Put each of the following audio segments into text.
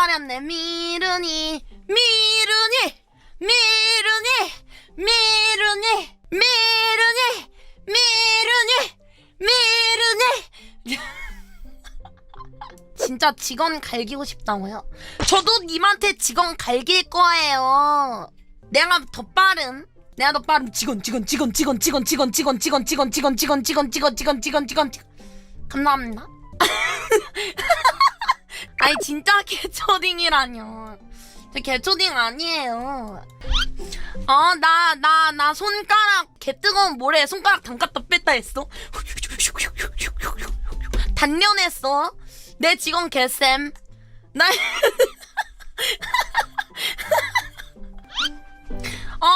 기다렸네 미르니 미르니 미르니 미르니 미르니 미르니 미르니 진짜 직원 갈기고 싶다고요? 저도 님한테 직원 갈길 거예요. 내가 더 빠른. 내가 더 빠른 직원 직원 직원 직원 직원 직원 직원 직원 직원 직원 직원 직원 직원 직원 직원 직원 감사합니다. 아니 진짜 개초딩이라뇨. 저 개초딩 아니에요. 어 나 나 나 손가락 개 뜨거운 모래에 손가락 담갔다 뺐다 했어. 단련했어. 내 직원 개쌤. 나 어,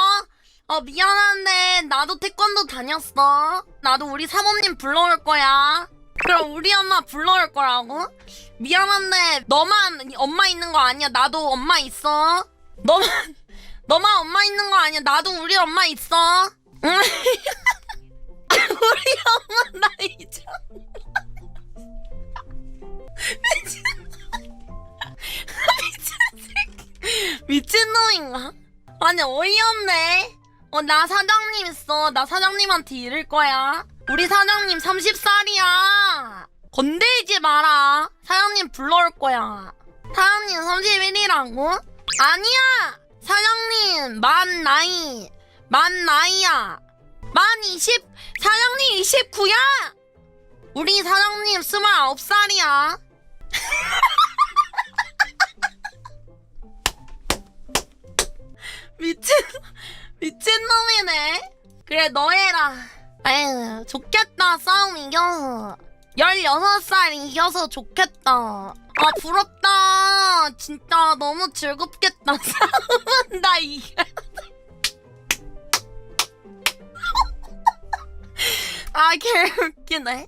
어 미안한데 나도 태권도 다녔어. 나도 우리 사모님 불러올 거야. 그럼 우리 엄마 불러올 거라고? 미안한데 너만 엄마 있는 거 아니야. 나도 엄마 있어. 너만 너만 엄마 있는 거 아니야. 나도 우리 엄마 있어. 응? 우리 엄마 나 이제 미친 놈인가? 아니 어이없네 어 나 사장님 있어 나 사장님한테 이를 거야 우리 사장님 30살이야 건들지 마라 사장님 불러올 거야. 사장님 31이라고? 아니야! 사장님 만 나이 만 나이야. 만 20, 사장님 29야? 우리 사장님 29살이야. 미친 미친놈이네. 그래 너 해라. 에휴 좋겠다 싸움 이겨서 16살 이겨서 좋겠다. 아 부럽다. 진짜 너무 즐겁겠다. 나 이겨 아 개웃기네